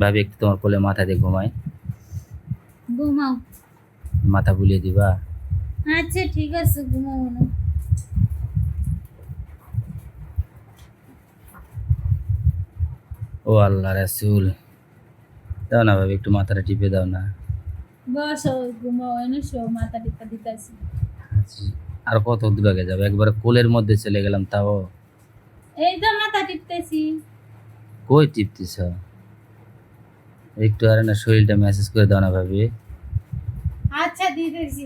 ভাবি একটু তোমার কোলে মাথা দিয়ে ঘুমাই ঘুমাও। মাথা বুলিয়ে দিবা? আচ্ছা ঠিক আছে ঘুমাও না। ও আল্লাহ রাসুল। দাও না ভাবি একটু মাথাটা টিপে দাও না। বসো ঘুমাও এনে শো মাথা টিপা দিতেছি। আর কত দূর আগে যাবে? একবারে কোলের মধ্যে চলে গেলাম তাও। এই তো মাথা টিপতেছি। কই টিপতেছ? একটু আর না শরীরটা মেসেজ করে দাও না ভাবি। আচ্ছা দিতেছি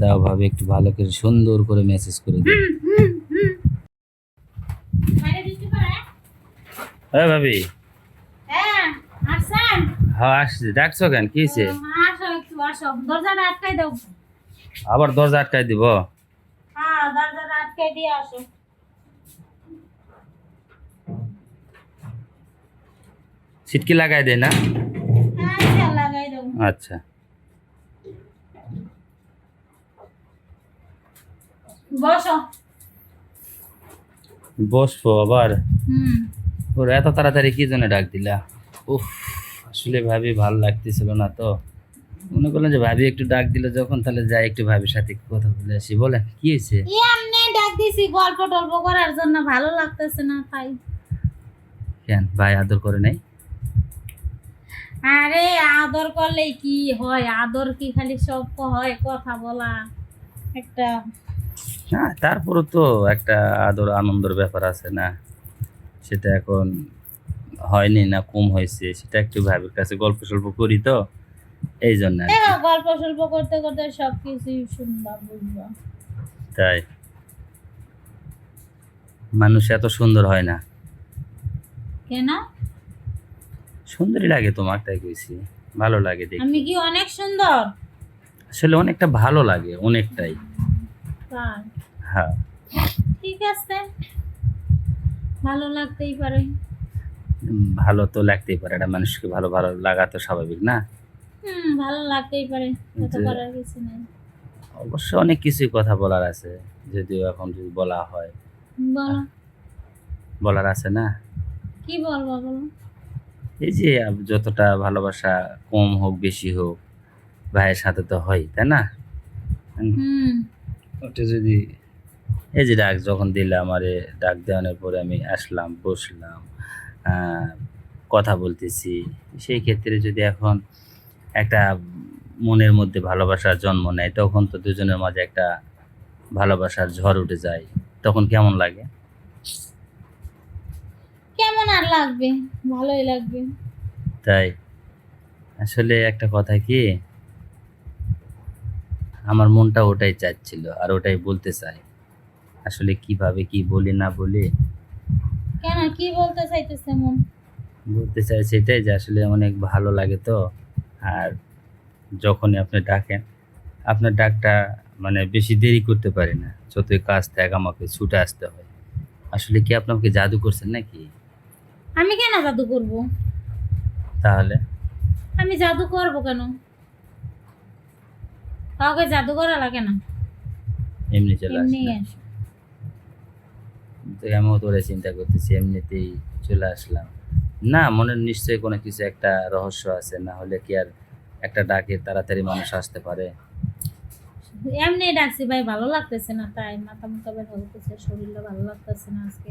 দাও ভাবি একটু ভালো করে সুন্দর করে মেসেজ করে দিও। বাইরে দিতে পারে হ্যাঁ ভাবি। হ্যাঁ আসেন হ্যাঁ আসছি। ডাকছো কেন? কি হয়েছে? আসো একটু আসো। দরজাটা আটকাই দাও। আবার দরজা আটকাই দিব? হ্যাঁ দরজাটা আটকাই দিয়ে আসো। সিটকি লাগাই দেয় না? আচ্ছা। বসবো আবার? ওর এত তাড়াতাড়ি কি জন্য ডাক দিলা? উফ আসলে ভাবি ভালো লাগতেছিল না তো। মনে করলাম যে ভাবি একটু ডাক দিল যখন তাহলে যাই একটু ভাবির সাথে কথা বলে আসি। বলেন কি হয়েছে? এমনি ডাক দিছি গল্প টল্প করার জন্য ভালো লাগতেছে না তাই। কেন ভাই আদর করে নাই? আরে আদর করলে কি হয়? আদর কি খালি সব হয়? কথা বলা একটা হ্যাঁ তারপরও তো একটা আদর আনন্দের ব্যাপার আছে না? সেটা এখন হয়নি না কম হয়েছে সেটা একটু ভাবির কাছে গল্প সল্প করি তো এই জন্য গল্প সল্প করতে করতে সব কিছুই শুনবা বুঝবা তাই। মানুষ এত সুন্দর হয় না। কেন? সুন্দরই লাগে তোমার তাই কইছি। ভালো লাগে দেখি আমি কি অনেক সুন্দর? আসলে অনেকটা ভালো লাগে অনেকটাই। হ্যাঁ। ঠিক আছে। ভালো লাগতেই পারে। ভালো তো লাগতেই পারে এটা মানুষকে ভালো ভালো লাগা তো স্বাভাবিক না? হুম ভালো লাগতেই পারে কথা করার কিছু নেই। অবশ্য অনেক কিছুই কথা বলার আছে যদিও এখন যদি বলা হয়। বলো। বলার আছে না? কি বলব বলো? এই যে যতটা ভালোবাসা কম হোক বেশি হোক ভাইয়ের সাথে তো হয় তাই না? ওটা যদি এই যে ডাক যখন দিলাম আরে ডাক দেওয়ানোর পরে আমি আসলাম বসলাম কথা বলতেছি। সেই ক্ষেত্রে যদি এখন একটা মনের মধ্যে ভালোবাসার জন্ম নেয় তখন তো দুজনের মাঝে একটা ভালোবাসার ঝড় উঠে যায়। তখন কেমন লাগে? কেমন আর লাগবে? ভালোই লাগবে। তাই? আসলে একটা কথা কি আমার মনটা ওটাই চাচ্ছিল আর ওটাই বলতে চাই। আসলে কীভাবে কি বলি না বলি। কেন? কি বলতে চাইতেছে মন? বলতে চাই সেটাই যে আসলে অনেক ভালো লাগে তো। আর যখনই আপনি ডাকেন আপনার ডাকটা মানে বেশি দেরি করতে পারি না। যতই কাজ থাকে আমাকে ছুটে আসতে হয়। আসলে কি আপনাকে জাদু করছেন নাকি? আমি কেন জাদু করব? তাহলে? আমি জাদু করব কেন? কাউকে জাদু করা লাগে না। এমনি চলে আসে আমিও তোরে চিন্তা করতেছি এমনিতেই চলে আসলাম। না মনের নিশ্চয়ই কোনো কিছু একটা রহস্য আছে না হলে কি আর একটা ডাকে তাড়াতাড়ি মানুষ আসতে পারে? এমনি ডাকছি ভাই ভালো লাগতেছে না। তাই মাথা মুখা বের হতেছে শরীরটা ভালো লাগতেছে না আজকে।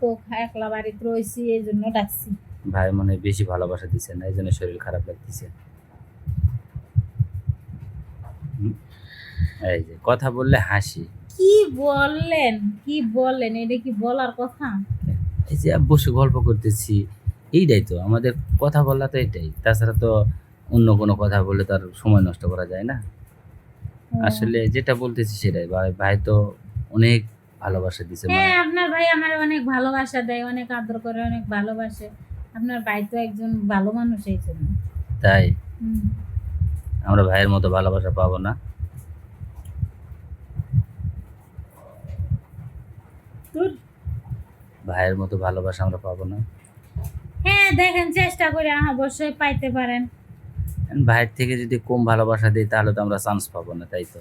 তো একলা বাড়িতে রয়েছি এই জন্য ডাকছি। ভাই মনে বেশি ভালোবাসা দিচ্ছে না এই জন্য শরীর খারাপ লাগতেছে। এই যে কথা বললে হাসি। কি বললেন? কি বললেন? এটা কি বলার কথা? এই যে বসে গল্প করতেছি এইটাই তো আমাদের কথা বলা তো এটাই। তাছাড়া তো অন্য কোনো কথা বলে তো আর সময় নষ্ট করা যায় না। আসলে যেটা বলতেছি সেটাই ভাই ভাই তো অনেক ভালোবাসা দিছে হ্যাঁ মানে আপনার ভাই আমার অনেক ভালোবাসা দেয় অনেক আদর করে অনেক ভালোবাসে। আপনার ভাই তো একজন ভালো মানুষ এই জন্য। তাই? আমরা ভাইয়ের মতো ভালোবাসা পাবো না। ধুর। ভাইয়ের মতো ভালোবাসা আমরা পাবো না। হ্যাঁ দেখেন চেষ্টা করে অবশ্যই পাইতে পারেন। ভাইয়ের থেকে যদি কম ভালোবাসা দিই তাহলে তো আমরা চান্স পাবো না তাই তো?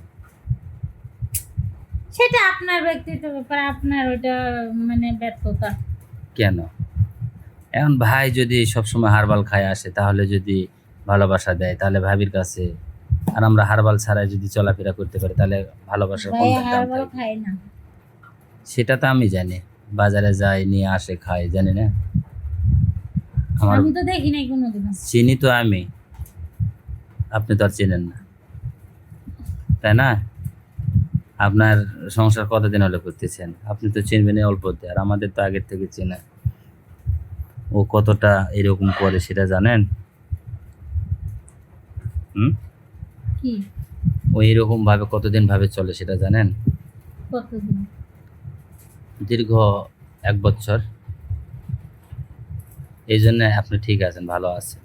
সেটা আপনার ব্যক্তিত্ব ব্যাপার আপনার ওইটা মানে ব্যর্থতা। কেন? এখন ভাই যদি সবসময় হারবাল খায় আসে তাহলে যদি ভালোবাসা দেয় তাহলে ভাবির কাছে আর আমরা হারবাল ছাড়াই যদি চলাফেরা করতে পারি তাহলে ভালোবাসার ভাই দাম হারবাল থাকবে? খায় না। সেটা তো আমি জানি। বাজারে যাই নিয়ে আসে খাই জানি না। আমার আমি তো দেখি নাই কোনোদিন। চিনি তো আমি। আপনি তো আর চেনেন না। তাই না? আপনার সংসার কতদিন হলে করতেছেন? আপনি তো চিনবেন এই অল্পতে আর আমাদের তো আগের থেকে চেনা। ও কতটা এরকম করে সেটা জানেন? হুম? ও এরকম ভাবে কতদিন ভাবে চলে সেটা জানেন? দীর্ঘ এক বছর। এই জন্য আপনি ঠিক আছেন ভালো আছেন।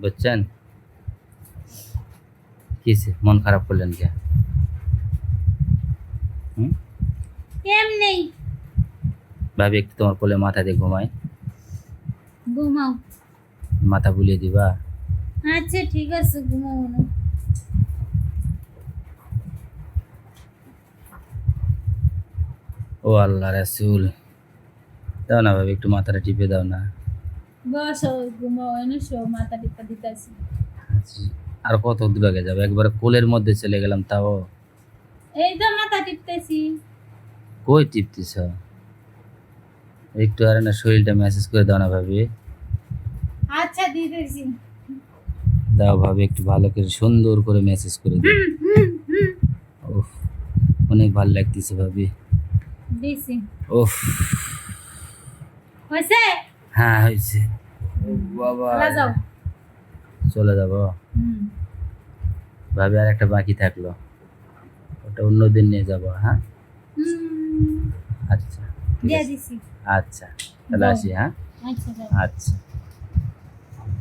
বুঝছেন? কিসে মন খারাপ করলেন কে? এমনি। ভাবি একটু তোমার কোলে মাথা দিয়ে ঘুমাই। ঘুমাও। মাথা বুলিয়ে দিবা? আচ্ছা ঠিক আছে ঘুমাও না। ও আল্লাহ রাসুল। দাও না ভাবি একটু মাথাটা টিপে দাও না। বসো ঘুমাও এনে শো মাথা টিপা দিতেছি। আর কত দূর আগে যাবে? একবার কোলের মধ্যে চলে গেলাম তাও। এই তো মাথা টিপতেছি। কই টিপতেছ? একটু আর না শরীরটা মেসেজ করে দাও না ভাবি। আচ্ছা দিতেছি দাও ভাবি একটু ভালো করে সুন্দর করে মেসেজ করে দিও উফ অনেক ভালো লাগতেছে ভাবি। দিছি উফ। হয়েছে? হ্যাঁ হয়েছে। ও বাবা। চলে যাও। চলে যাব। ভাবি আর একটা বাকি থাকল। ওটা অন্য দিন নিয়ে যাব হ্যাঁ? আচ্ছা আচ্ছা তাহলে আসি হ্যাঁ? আচ্ছা।